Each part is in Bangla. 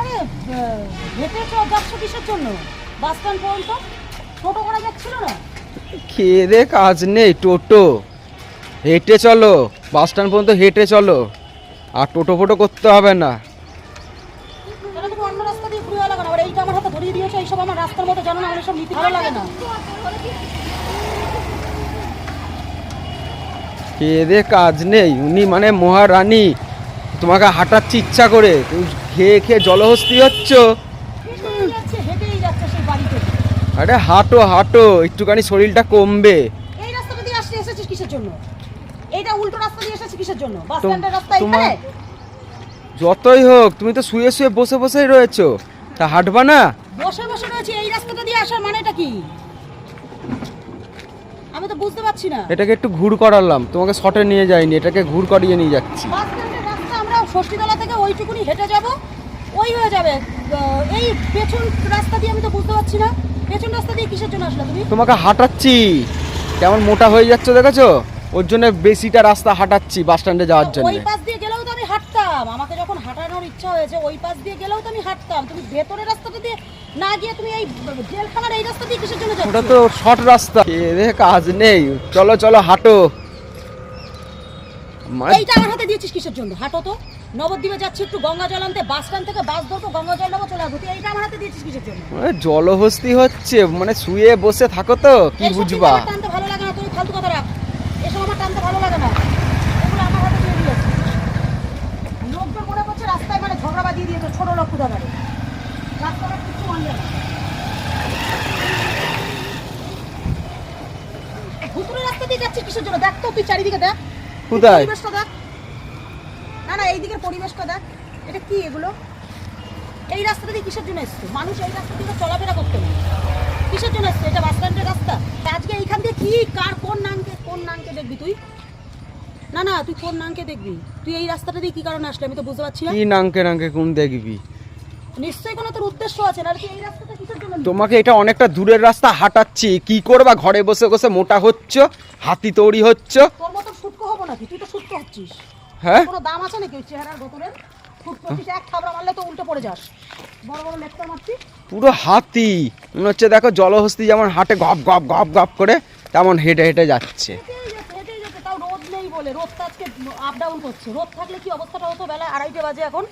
আরে হেঁটে চ- যাচ্ছ কিসের জন্য? বাস স্ট্যান্ড পর্যন্ত? টোটো করা যাচ্ছিল না? খেয়ে দে কাজ নেই টোটো। হেঁটে চলো বাস স্ট্যান্ড পর্যন্ত হেঁটে চলো। আর টোটো ফোটো করতে হবে না। তাহলে তুমি অন্য রাস্তা দিয়ে ঘুরে লাগা না আবার এইটা আমার হাতে ধরিয়ে দিয়েছ এইসব আমার রাস্তার মতো জানো না আমার সব নীতি ভালো লাগে না। খেয়ে দে কাজ নেই। উনি মানে মহারানী। তোমাকে হাঁটাচ্ছি ইচ্ছা করে। তুমি খেয়ে খেয়ে জলহস্তি হচ্ছ। আরে হাঁটো হাঁটো। একটুখানি শরীরটা কমবে। এই রাস্তাটা দিয়ে আসতে এসেছিস কিসের জন্য? এইটা উল্টো রাস্তা দিয়ে এসেছিস কিসের জন্য? বাস স্ট্যান্ডের রাস্তা তোমার- এখানে যতই হোক তুমি তো শুয়ে শুয়ে বসে বসেই রয়েছো। তা হাঁটবা না? বসে বসে রয়েছে এই রাস্তাটা দিয়ে আসার মানেটা কি? আমি তো বুঝতে পারছি না। এটাকে একটু ঘুর করালাম তোমাকে শটে নিয়ে যাইনি এটাকে ঘুর করিয়ে নিয়ে যাচ্ছি। বাস স্ট্যান্ডের রাস্তা আমরা ষষ্ঠীতলা থেকে ওইটুকুনি হেঁটে যাব ওই হয়ে যাবে। এই পেছন রাস্তা দিয়ে আমি তো বুঝতে পারছি না। পেছন রাস্তা দিয়ে কিসের জন্য আসলে তুমি? তোমাকে হাঁটাচ্ছি। কেমন মোটা হয়ে যাচ্ছে দেখেছ? ওর জন্য বেশিটা রাস্তা হাঁটাচ্ছি বাস স্ট্যান্ডে যাওয়ার জন্য। ওই পাশ দিয়ে গেলেও তো আমি হাঁটতাম। আমাকে যখন হাঁটানোর ইচ্ছা হয়েছে ওই পাশ দিয়ে গেলেও তো আমি হাঁটতাম। তুমি ভেতরের রাস্তাটা দিয়ে না গিয়ে তুমি এই জেলখানার এই রাস্তা দিয়ে কিসের জন্য ওটা তো শর্ট রাস্তা। দে কাজ নেই। চলো চলো হাঁটো। এইটা আমার হাতে দিয়েছিস কিসের জন্য? হাঁটো তো। নবদ্বীপে যাচ্ছি একটু গঙ্গা জল আনতে বাস স্ট্যান্ড থেকে বাস ধরবো গঙ্গা জল নেব চলে আসব। এইটা আমার হাতে দিয়েছিস কিসের জন্য? জলহস্তি হচ্ছে মানে শুয়ে বসে থাকো তো কি বুঝবা আমার টানতে ভালো লাগে না তুমি ফালতু কথা রাখ এসব আমার টানতে ভালো লাগে না এগুলো আমার হাতে দিয়ে দিয়েছে লোকজন মনে করছে রাস্তায় মানে ঝগড়া বাজিয়ে দিয়েছে রাস্তাটা কিচ্ছু মানবে না। ভুতুরে রাস্তা দিয়ে যাচ্ছিস কিসের জন্য? দেখ তো তুই চারিদিকে দেখ। কোথায়? পরিবেশটা দেখ। না না এই পরিবেশটা দেখ। এটা কি এগুলো? এই রাস্তাটা দিয়ে কিসের জন্য এসছে? মানুষ এই রাস্তা দিয়ে চলাফেরা করতে না কিসের জন্য এসছে? এটা বাস স্ট্যান্ডের রাস্তা? আজকে এইখান দিয়ে কি কার কোন নামকে কোন নামকে দেখবি তুই? না না তুই কোন নামকে দেখবি? তুই এই রাস্তাটা দিয়ে কি কারণে আসলে? আমি তো বুঝতে পারছি না। কি নাঙ্কে নাঙ্কে কোন দেখবি? নিশ্চয়ই কোনো তোর উদ্দেশ্য আছে না এই রাস্তাটা কিসের জন্য তোমাকে এটা অনেকটা দূরের রাস্তা হাঁটাচ্ছি। কি করবা? ঘরে বসে বসে মোটা হচ্ছ হাতি তৈরি হচ্ছ। তোর মতো শুটকো হব নাকি? তুই তো শুটকো হচ্ছিস। হ্যাঁ? কোনো দাম আছে নাকি ওই চেহারার বোতলের শুটকো হচ্ছিস এক থাবড়া মারলে তো উল্টে পড়ে যাস। বড় বড় লেকচার মারছিস? পুরো হাতি। মনে হচ্ছে দেখো জলহস্তি যেমন হাঁটে গপ গপ গপ গপ করে তেমন হেঁটে হেঁটে যাচ্ছে। রোদ নেই বলে। আজকে আপ ডাউন করছে। রোদ থাকলে কি অবস্থাটা হতো? বেলা আড়াইটে বাজে এখন।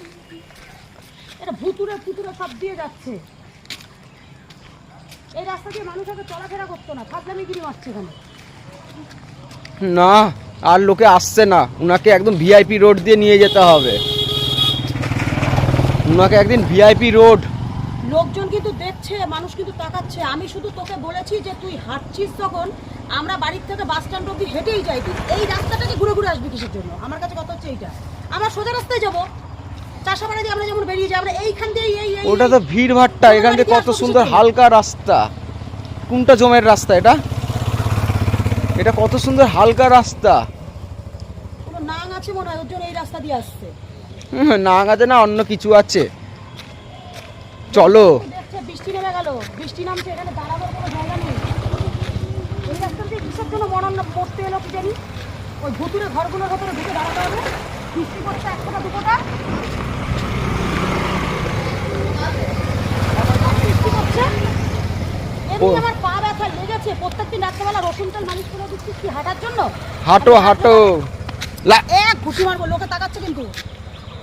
এটা ভুতুরে ফুতুরে সব দিয়ে যাচ্ছে। এই রাস্তা দিয়ে মানুষ আগে চলাফেরা করতো না থাকলে গিরি মারছে এখানে। না আর লোকে আসছে না। উনাকে একদম ভিআইপি রোড দিয়ে নিয়ে যেতে হবে। উনাকে একদিন ভিআইপি রোড। লোকজন কিন্তু দেখছে মানুষ কিন্তু তাকাচ্ছে। আমি শুধু তোকে বলেছি যে তুই হাঁটছিস তখন আমরা বাড়ির থেকে বাস স্ট্যান্ড অব্দি হেঁটেই যাই। তুই এই রাস্তাটাকে ঘুরে ঘুরে আসবি কিসের জন্য? আমার কাছে কথা হচ্ছে এইটা। আমরা সোজা রাস্তায় যাব। দিয়ে আমরা যেমন বেরিয়ে যাই আমরা এইখান দিয়ে এই ওটা তো ভিড় ভাট্টা এখান থেকে কত সুন্দর হালকা রাস্তা। কোনটা জমের রাস্তা এটা? এটা কত সুন্দর হালকা রাস্তা। কোনো নাং আছে মনে হয়? ওর জন্য এই রাস্তা দিয়ে আসছে। না আছে না অন্য কিছু আছে। চলো। বৃষ্টি নেমে গেল। বৃষ্টি নামছে এখানে দাঁড়াবার কোনো জায়গা নেই। এই রাস্তা দিয়ে কিসের জন্য মরণ পড়তে এলো কি জানি? ওই ভুতুরে ঘরগুলোর ভেতরে ঢুকে দাঁড়াতে হবে। বৃষ্টি পড়ছে এক ফোঁটা দু ফোঁটা। বৃষ্টি পড়ছে এমনি আমার পা ব্যথা লেগেছে। প্রত্যেকদিন রাত্রেবেলা রসুন তেল মালিশ করে দিচ্ছিস কি হাঁটার জন্য? হাঁটো হাঁটো এক ঘুষি মারবো। লোকে তাকাচ্ছে কিন্তু।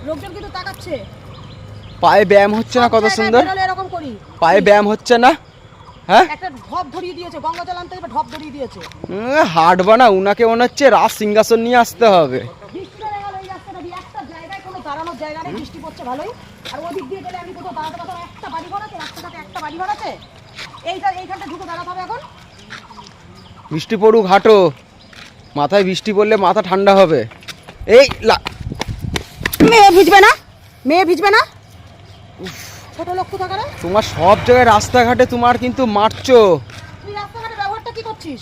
লোকজন কিন্তু তাকাচ্ছে। পায়ে ব্যায়াম হচ্ছে না কত সুন্দর? এরকম করি। পায়ে ব্যায়াম হচ্ছে না? হ্যাঁ? একটা ঢপ ধরিয়ে দিয়েছে। গঙ্গা জল আনতে ঢপ ধরিয়ে দিয়েছে। হাঁটবা না। উনাকে মনে হচ্ছে রাজ সিংহাসন নিয়ে আসতে হবে। বৃষ্টি ধরে গেল এই রাস্তাটা দিয়ে। একটা জায়গায় কোনো দাঁড়ানোর জায়গা নেই। বৃষ্টি পড়ছে ভালোই। আর ওদিক দিয়ে গেলে আমি কোথাও দাঁড়াতে পারতাম একটা বাড়ি ঘর আছে রাস্তাটাতে একটা বাড়ি ঘর আছে এইটা এইখানটা ঢুকে দাঁড়াতে হবে এখন। বৃষ্টি পড়ুক হাঁটো। মাথায় বৃষ্টি পড়লে মাথা ঠান্ডা হবে। এই লা মেয়ে ভিজবে না? মেয়ে ভিজবে না? ছোট থাকারে তোমার সব জায়গায় রাস্তাঘাটে তোমার কিন্তু মারছো। তুই রাস্তাঘাটে ব্যবহারটা কি করছিস?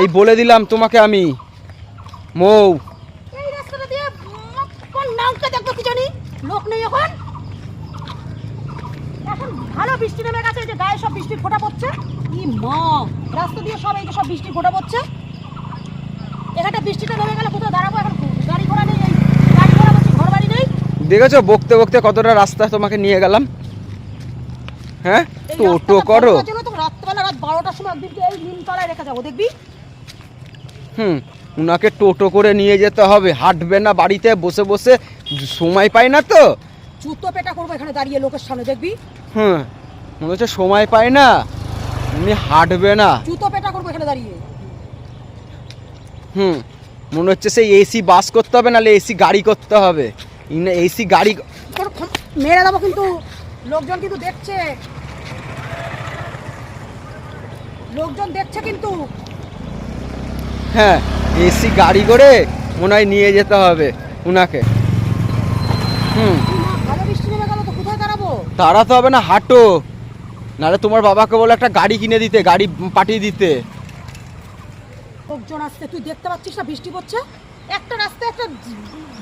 এই বলে দিলাম তোমাকে আমি। মৌ এই রাস্তাটা দিয়ে উম, কোন নামকে দেখব কি জানি লোক নেই এখন এখন ভালো বৃষ্টি নেমে গেছে যে গায়ে সব বৃষ্টির ফোঁটা পড়ছে। ই মা রাস্তা দিয়ে সব এই যে সব বৃষ্টির ফোটা পড়ছে। এখানটা বৃষ্টিটা নেমে গেলে কোথাও দাঁড়াবো এখন? গাড়ি ঘোড়া নেই গাড়ি দেখেছ? বকতে বকতে কতটা রাস্তা তোমাকে নিয়ে গেলাম। হ্যাঁ? টোটো করো। বড় জন্য রাত বারোটার সময় একদিনকে এই নিমতলায় রেখে যাব দেখবি? হুম উনাকে টোটো করে নিয়ে যেতে হবে। হাঁটবে না বাড়িতে বসে বসে সময় পায় না তো। জুতো পেটা করব এখানে দাঁড়িয়ে লোকের সামনে দেখবি? হুম। মনে হচ্ছে সময় পায় না। উনি হাঁটবে না। জুতো পেটা করব এখানে দাঁড়িয়ে। হুম মনে হচ্ছে সেই এসি বাস করতে হবে নাহলে এসি গাড়ি করতে হবে। এসি গাড়ি মেরে দেবো কিন্তু। লোকজন কিন্তু দেখছে। লোকজন দেখছে কিন্তু। হ্যাঁ এসি গাড়ি করে মনে হয় নিয়ে যেতে হবে উনাকে। হুম। এই মা, ভালো বৃষ্টি নেমে গেল তো দাঁড়াবো? তাড়াতে হবে না হাঁটো। নাহলে তোমার বাবাকে বলে একটা গাড়ি কিনে দিতে গাড়ি পাঠিয়ে দিতে। লোকজন আসছে তুই দেখতে পাচ্ছিস না বৃষ্টি পড়ছে? একটা রাস্তায় একটা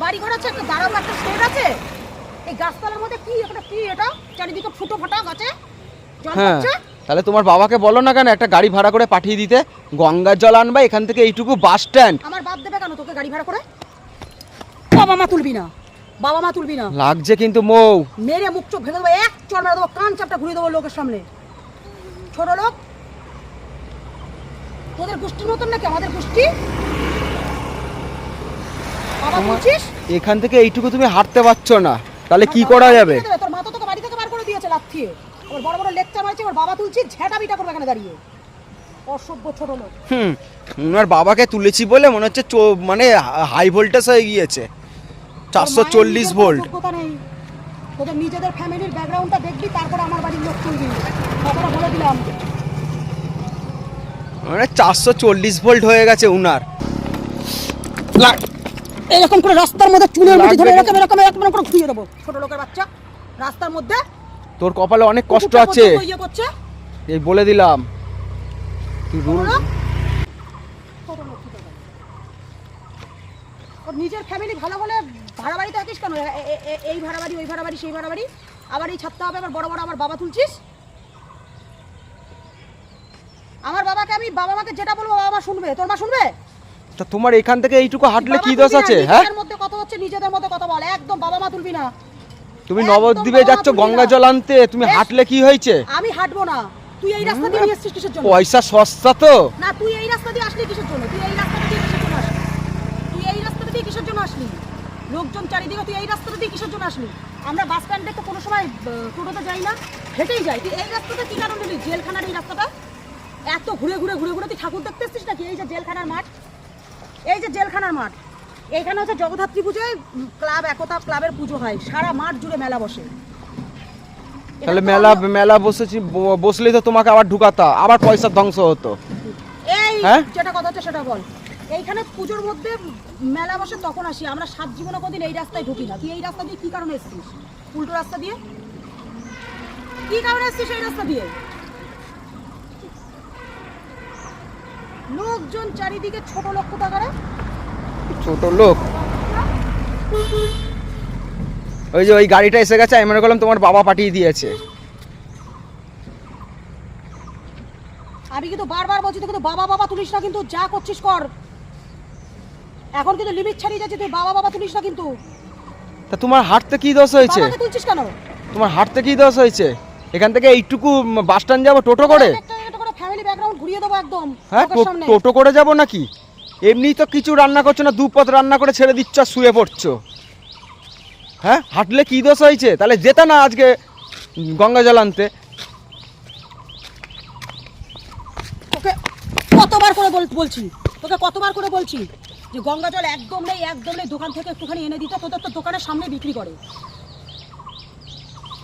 বাড়ি ঘর আছে একটা দাঁড়াবো একটা শেড আছে? এই গাছতলার মধ্যে কি একটা কি এটা? চারিদিকে ফুটো ফাটা গাছে? জল হ্যাঁ তাহলে তোমার বাবাকে বলো না কেন একটা গাড়ি ভাড়া করে পাঠিয়ে দিতে। গঙ্গার জল আনবা এখান থেকে এইটুকু বাস স্ট্যান্ড। আমার বাপ দেবে কেন তোকে গাড়ি ভাড়া করে? বাবা মা তুলবি না। বাবা মা তুলবি না। লাগছে কিন্তু মৌ। মেরে মুখ চোখ ভেঙে দেবো এক চড় মেরে দেবো কান চাপটা ঘুরিয়ে দেবো লোকের সামনে। ছোট লোক তোদের গোষ্ঠীর মতন নাকি? আমাদের গোষ্ঠী? বাবা বলছিস? এখান থেকে এইটুকু তুমি হাঁটতে পারছ না। তাহলে কি করা যাবে? তোর মা তো তোকে বাড়ি থেকে বার করে দিয়েছে লাথিয়ে ওর বড় বড় লেকচার মারছে ওর বাবা তুলছি ঝেঁটা বিটা করবে এখানে দাঁড়িয়ে। অসভ্য ছোট লোক। হুম ওনার বাবাকে তুলেছি বলে মনে হচ্ছে মানে হাই ভোল্টেজ হয়ে গিয়েছে। চারশো চল্লিশ ভোল্ট। তোদের নিজেদের ফ্যামিলির ব্যাকগ্রাউন্ডটা দেখবি তারপরে আমার বাড়ির লোক তুলবি কথাটা বলে দিলাম। মানে চারশো চল্লিশ ভোল্ট হয়ে গেছে উনার। এরকম করে রাস্তার মধ্যে চুলের মুঠি ধরে এরকম এরকম এরকম করে ঘুরিয়ে দেবো। ছোট লোকের বাচ্চা রাস্তার মধ্যে। তোর কপালে অনেক কষ্ট আছে। ইয়ে এই বলে দিলাম। তুই রুল নিজের ফ্যামিলি ভালো হলে ভাড়া বাড়িতে থাকিস কেন এই ভাড়া বাড়ি ওই ভাড়া বাড়ি সেই ভাড়া বাড়ি আবার এই ছাড়তে হবে আবার বড় বড় আমার বাবা তুলছিস? আমার বাবাকে আমি বাবা মাকে যেটা বলব বাবা মা শুনবে। তোর মা শুনবে? তা তোমার এখান থেকে এইটুকু হাঁটলে কি দোষ আছে হ্যাঁ? নিজেদের মধ্যে কথা হচ্ছে নিজেদের মধ্যে কথা বল। একদম বাবা মা তুলবি না। তুমি নবদ্বীপে যাচ্ছ গঙ্গা। জল আনতে তুমি হাঁটলে কি হয়েছে? আমি হাঁটবো না। তুই এই রাস্তা দিয়ে এসছিস কিসের জন্য? পয়সা সস্তা তো। না তুই এই রাস্তা দিয়ে আসলি কিসের জন্য? তুই এই রাস্তা দিয়ে কিসের জন্য আসলি? তুই এই রাস্তা দিয়ে কিসের জন্য আসলি? লোকজন চারিদিকে তুই এই রাস্তাটা দিয়ে কিসের জন্য আসলি? আমরা বাস স্ট্যান্ডে তো কোনো সময় টোটোতে যাই না হেঁটেই যাই। তুই এই রাস্তাটা কি কারণে নিলি? জেলখানার এই রাস্তাটা? এত ঘুরে ঘুরে ঘুরে ঘুরে তুই ঠাকুর দেখতে এসছিস নাকি? এই যে জেলখানার মাঠ। এই যে জেলখানার মাঠ। এইখানে হচ্ছে জগদ্ধাত্রী পুজোয় ক্লাব একতা ক্লাবের পুজো হয়। সারা মাঠ জুড়ে মেলা বসে। তাহলে মেলা মেলা বসেছি বসলেই তো তোমাকে আবার ঢুকাতা আবার পয়সার ধ্বংস হতো। এই হ্যাঁ? যেটা কথা হচ্ছে সেটা বল। এইখানে পুজোর মধ্যে মেলা বসে তখন আসি। আমরা সাত জীবনে কোনদিন এই রাস্তায় ঢুকি না। তুই এই রাস্তা দিয়ে কি কারণে এসছিস? উল্টো রাস্তা দিয়ে? কি কারণে এসছিস এই রাস্তা দিয়ে? লোকজন চারিদিকে ছোট লোক কোথাকারে? ছোট লোক? ওই যে ওই গাড়িটা এসে গেছে আমি মনে করলাম তোমার বাবা পাঠিয়ে দিয়েছে। আমি কিন্তু বারবার বলছি তুই কিন্তু বাবা বাবা তুলিস না কিন্তু যা করছিস কর। এখন কিন্তু লিমিট ছাড়িয়ে যাচ্ছে তুই বাবা বাবা তুলিস না কিন্তু। তা তোমার হাঁটতে কি দোষ হয়েছে? বাবাকে তুলছিস কেন? তোমার হাঁটতে কি দোষ হয়েছে? এখান থেকে এইটুকু বাস স্ট্যান্ড যাব টোটো করে? ফ্যামিলি ব্যাকগ্রাউন্ড ঘুরিয়ে দেবো একদম হ্যাঁ টো- সামনে। টোটো করে যাব নাকি? এমনি তো কিছু রান্না করছ না দুপথ রান্না করে ছেড়ে দিচ্ছ আর শুয়ে পড়ছো। হ্যাঁ হাঁটলে কি দোষ হয়েছে? তাহলে যেতে না আজকে গঙ্গা জল আনতে। তোকে কতবার করে বল- বলছি? তোকে কতবার করে বলছি? যে গঙ্গা জল একদম নেই একদম নেই দোকান থেকে একটুখানি এনে দিতে তোদের তো দোকানের সামনে বিক্রি করে।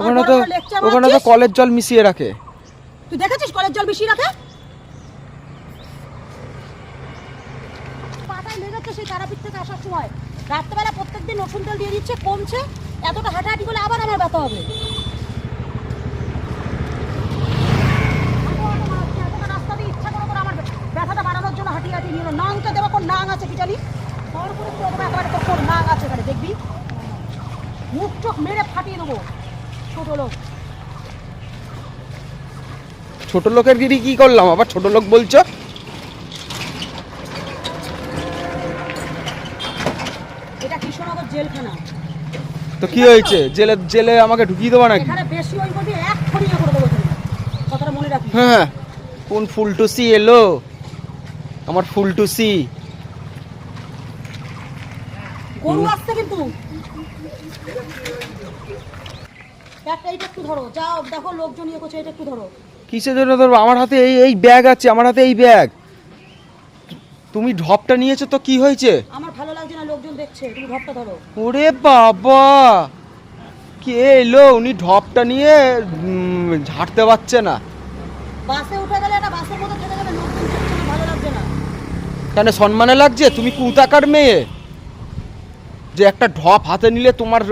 ওখানে তো ওখানে তো কলের জল মিশিয়ে রাখে। তুই দেখেছিস কলের জল বেশি রাখে? পাতায় সেই তারাপীঠ থেকে আসার সময়। রাত্রেবেলা প্রত্যেকদিন তেল দিয়ে দিচ্ছে কমছে এতটা হাঁটাহাঁটি করলে আবার আমার ব্যথা হবে। ব্যথাটা বাড়ানোর জন্য হাঁটি এলো। নাং আছে কি জানি? করে একেবারে তোর নাং আছে এখানে দেখবি? মুখ চোখ মেরে ফাটিয়ে দেবো ছোট লোক। ছোট লোকের গিরি কি করলাম? আবার ছোট লোক বলছো? এটা কৃষ্ণনগর জেলখানা। তো কি হয়েছে? জেলে জেলে আমাকে ঢুকিয়ে দেবো নাকি? এখানে বেশি ওই বলতে এক ছড়িয়ে করে দেবো তুমি। কথাটা মনে রাখি হ্যাঁ কোন ফুল টুসি এলো? আমার ফুল টুসি গরু আসছে কিন্তু? একটা এইটা একটু ধরো যাও দেখো লোকজন ইয়ে করছে এটা একটু ধরো। কিসের জন্য ধরবো? আমার হাতে এই এই ব্যাগ আছে আমার হাতে এই ব্যাগ। তুমি ঢপটা নিয়েছো তো কি হয়েছে? আমার ভালো লাগছে না লোকজন দেখছে তুমি ঘরটা ধরো। ওরে বাবা! কে এলো? উনি ঢপটা নিয়ে ঝাড়তে পারছে না। বাসে উঠে গেলে একটা বাসের মধ্যে থেকে যাবে লোকজন ভালো লাগছে না। কেন সম্মানে লাগছে? তুমি কুতাকার মেয়ে। যে একটা ঢপ হাতে নিলে তোমার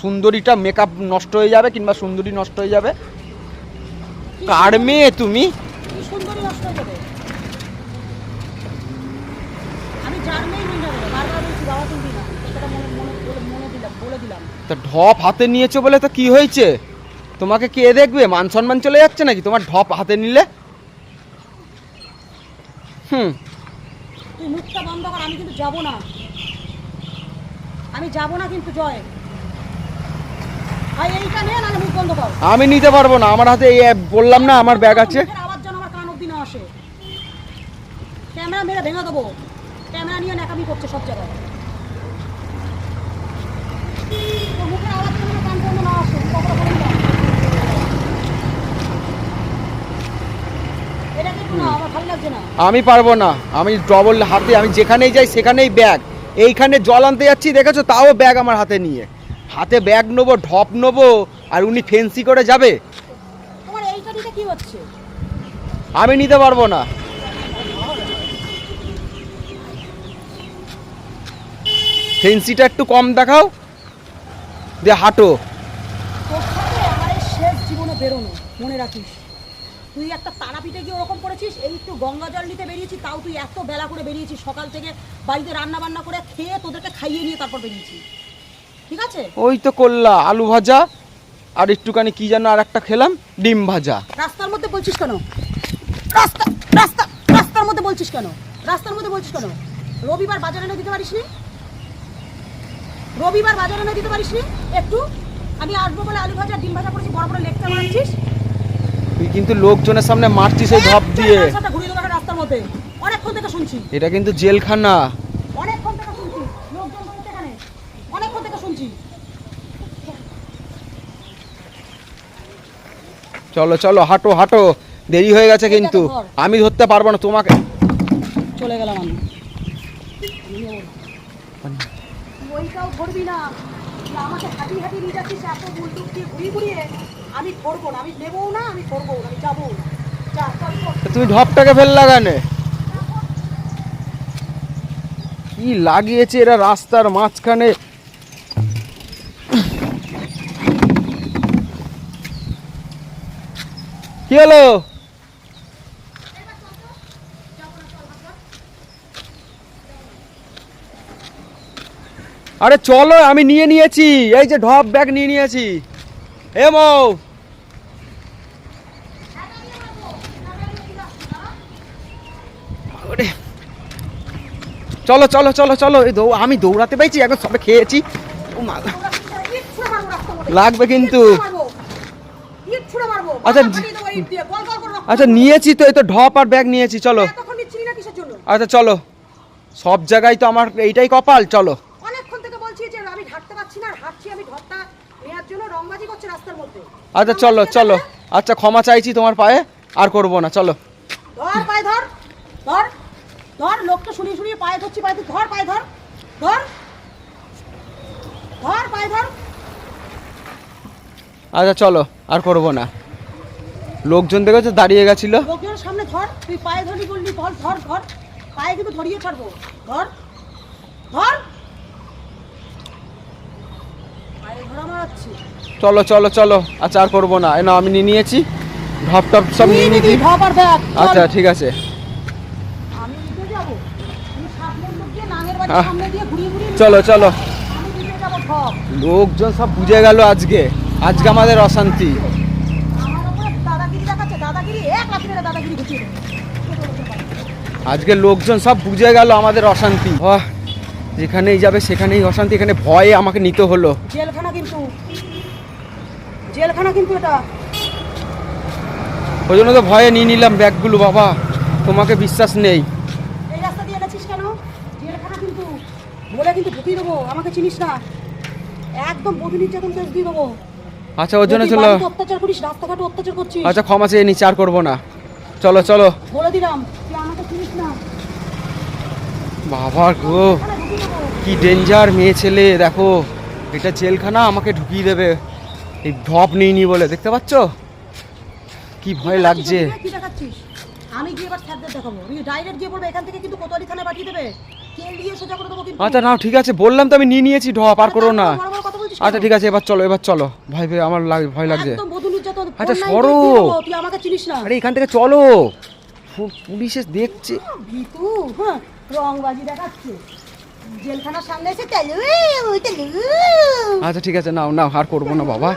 সুন্দরীটা মেকআপ নষ্ট হয়ে যাবে কিংবা সুন্দরী নষ্ট হয়ে যাবে? কার মেয়ে তুমি? তা ঢপ হাতে নিয়েছো বলে তো কি হয়েছে? তোমাকে কে দেখবে? মান সম্মান চলে যাচ্ছে নাকি? তোমার ঢপ হাতে নিলে? হুম। তুই মুখটা বন্ধ কর আমি কিন্তু যাব না। আমি যাব না কিন্তু জয়। ভাই এইটা নে নাহলে মুখ বন্ধ কর। আমি নিতে পারব না আমার হাতে এই বললাম না আমার ব্যাগ আছে। আওয়াজ যেন আমার কান অব্দি না আসে। ক্যামেরা মেরে ভেঙে দেবো। ক্যামেরা নিয়ে ন্যাকামি করছে সব জায়গায়। মুখের আওয়াজ যেন কান আসে না আমি পারব না আমি ডবল হাতে আমি যেখানেই যাই সেখানেই ব্যাগ এইখানে জল আনতে যাচ্ছি দেখেছ? তাও ব্যাগ আমার হাতে নিয়ে। হাতে ব্যাগ নেব ঢপ নেব আর উনি ফেন্সি করে যাবে? আমি নিতে পারব না। ফেন্সিটা একটু কম দেখাও। দিয়ে হাঁটো। মনে রাখিস। তুই একটা তারাপীঠে গিয়ে ওরকম করেছিস? এই একটু গঙ্গা জল নিতে বেরিয়েছি তাও তুই এত বেলা করে বেরিয়েছিস। সকাল থেকে বাড়িতে রান্না বান্না করে খেয়ে তোদেরকে খাইয়ে নিয়ে তারপর বেরিয়েছি। ঠিক আছে? ওই তো করলা আলু ভাজা আর একটুখানি কি যেন আর একটা খেলাম ডিম ভাজা। রাস্তার মধ্যে বলছিস কেন? রাস্তা রাস্তা রাস্তার মধ্যে বলছিস কেন? রাস্তার মধ্যে বলছিস কেন? রবিবার বাজারে এনে দিতে পারিস নি রবিবার বাজারে এনে দিতে পারিস নি একটু আমি আসব বলে আলু ভাজা ডিম ভাজা করেছি বড় বড় লেখতে মারছিস তুই কিন্তু লোকজনের সামনে মারছিস এই ঢপ দিয়ে। এটা কিন্তু জেলখানা। চলো চলো হাঁটো হাঁটো। দেরি হয়ে গেছে কিন্তু। আমি ধরতে পারব না তোমাকে। চলে গেলাম আমি। ওইটাও ধরবি না। আমাকে হাঁটি হাঁটি নিয়ে যাচ্ছিস এত বুলটুক দিয়ে ঘুরিয়ে ঘুরিয়ে? আমি ধরবো না আমি নেব না আমি ধরবো না, আমি যাব তুমি ঢপটাকে ফেল লাগানে কি লাগিয়েছে এরা রাস্তার মাঝখানে? কি হলো? আরে চলো আমি নিয়ে নিয়েছি। এই যে ঢপ ব্যাগ নিয়ে নিয়েছি। এ মৌ। চলো চলো চলো চলো এই দৌ আমি দৌড়াতে পাইছি এখন সবে খেয়েছি। লাগবে কিন্তু। আচ্ছা, আচ্ছা নিয়েছি তো এই তো ঢপ আর ব্যাগ নিয়েছি চলো? আচ্ছা চলো। সব জায়গায় তো আমার এইটাই কপাল চলো অনেকক্ষণ থেকে বলছি যে আমি হাঁটতে পারছি না আর হাঁটছি আমি ঢপটা নেওয়ার জন্য রংবাজি করছে রাস্তার মধ্যে আচ্ছা চলো চলো। আচ্ছা ক্ষমা চাইছি তোমার পায়ে আর করব না চলো। ধর পায়ে ধর ধর ধর লোকটা শুনিয়ে শুনিয়ে পায়ে ধরছি পায়ে ধর পায়ে ধর ধর ধর পায়ে ধর। আচ্ছা চলো আর করব না। লোকজন দেখেছ দাঁড়িয়ে গেছিল? লোকজনের সামনে ধর তুই পায়ে ধরি বললি ধর ধর ধর পায়ে কিন্তু ধরিয়ে ছাড়বো। ধর ধর। পায়ে ধরা মারাচ্ছি। চলো চলো চলো। আচ্ছা আর করব না। এ না আমি নিয়ে নিয়েছি। ঢপ টপ সব নিয়ে নিয়েছি আচ্ছা ঠিক আছে। চলো চলো। লোকজন সব বুঝে গেল আজকে। আজকে আমাদের অশান্তি। আমার উপরে দাদাগিরি দেখাচ্ছে। দাদাগিরি এক লাখ মেরে দাদাগিরি ঘুচিয়ে আজকে লোকজন সব বুঝে গেল আমাদের অশান্তি। যেখানেই যাবে সেখানেই অশান্তি। এখানে ভয়ে আমাকে নিতে হলো। জেলখানা কিন্তু। জেলখানা কিন্তু এটা। ওই জন্য তো ভয়ে নিয়ে নিলাম ব্যাগগুলো বাবা। তোমাকে বিশ্বাস নেই। এই রাস্তা দিয়ে এনেছিস কেন? জেলখানা কিন্তু বলে কিন্তু ঢুকিয়ে দেবো আমাকে চিনিস না। একদম বধূ নির্যাতন কেস দিয়ে দেবো। আচ্ছা ওর জন্য চলো। অত্যাচার করিস রাস্তাঘাটে অত্যাচার করছিস। আচ্ছা ক্ষমা চেয়ে নি চার করব না। চলো চলো। বলে দিলাম তুই আমাকে চিনিস না। বাবা গো কি ডেঞ্জার মেয়ে ছেলে দেখো। এটা জেলখানা আমাকে ঢুকিয়ে দেবে। এই ঢপ নিইনি বলে দেখতে পাচ্ছ? কি ভয় লাগছে। আমি গিয়ে এবার স্যারদের দেখাবো। ডাইরেক্ট গিয়ে বলব এখান থেকে কিন্তু কোতোয়ালি থানায় পাঠিয়ে দেবে। আচ্ছা নাও ঠিক আছে বললাম তো আমি নিয়ে নিয়েছি ঢপ আর করো না। আচ্ছা ঠিক আছে এবার চলো এবার চলো। ভাই ভাই আমার লাগ- ভয় লাগছে। আচ্ছা, সরো। তুই আমাকে চিনিস না। আরে এখান থেকে চলো। পুলিশে দেখছে। ভিতু হ্যাঁ রংবাজি দেখাচ্ছে। জেলখানার সামনে এসে আচ্ছা ঠিক আছে নাও নাও আর করব না বাবা।